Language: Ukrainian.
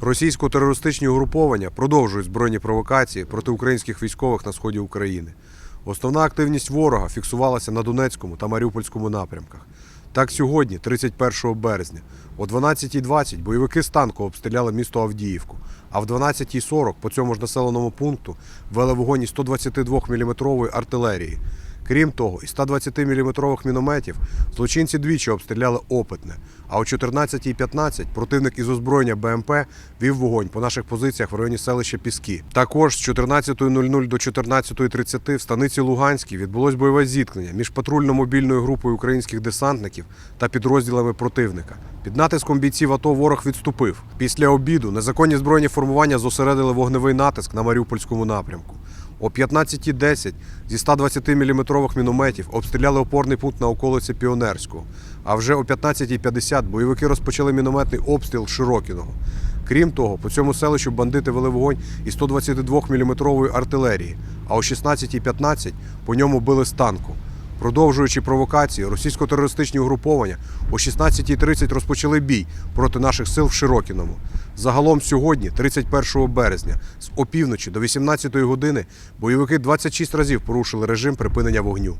Російсько-терористичні угруповання продовжують збройні провокації проти українських військових на сході України. Основна активність ворога фіксувалася на Донецькому та Маріупольському напрямках. Так сьогодні, 31 березня, о 12.20 бойовики з танку обстріляли місто Авдіївку, а в 12.40 по цьому ж населеному пункту вели вогонь із 122 мм артилерії. Крім того, із 120 мм мінометів злочинці двічі обстріляли опитне. А о 14.15 противник із озброєння БМП вів вогонь по наших позиціях в районі селища Піски. Також з 14.00 до 14.30 в станиці Луганській відбулось бойове зіткнення між патрульно-мобільною групою українських десантників та підрозділами противника. Під натиском бійців АТО ворог відступив. Після обіду незаконні збройні формування зосередили вогневий натиск на Маріупольському напрямку. О 15.10 зі 120 мм мінометів обстріляли опорний пункт на околиці Піонерського. А вже о 15.50 бойовики розпочали мінометний обстріл Широкіного. Крім того, по цьому селищу бандити вели вогонь із 122 мм артилерії, а о 16.15 по ньому били з танку. Продовжуючи провокації, російсько-терористичні угруповання о 16.30 розпочали бій проти наших сил в Широкіному. Загалом сьогодні, 31 березня, з опівночі до 18 години бойовики 26 разів порушили режим припинення вогню.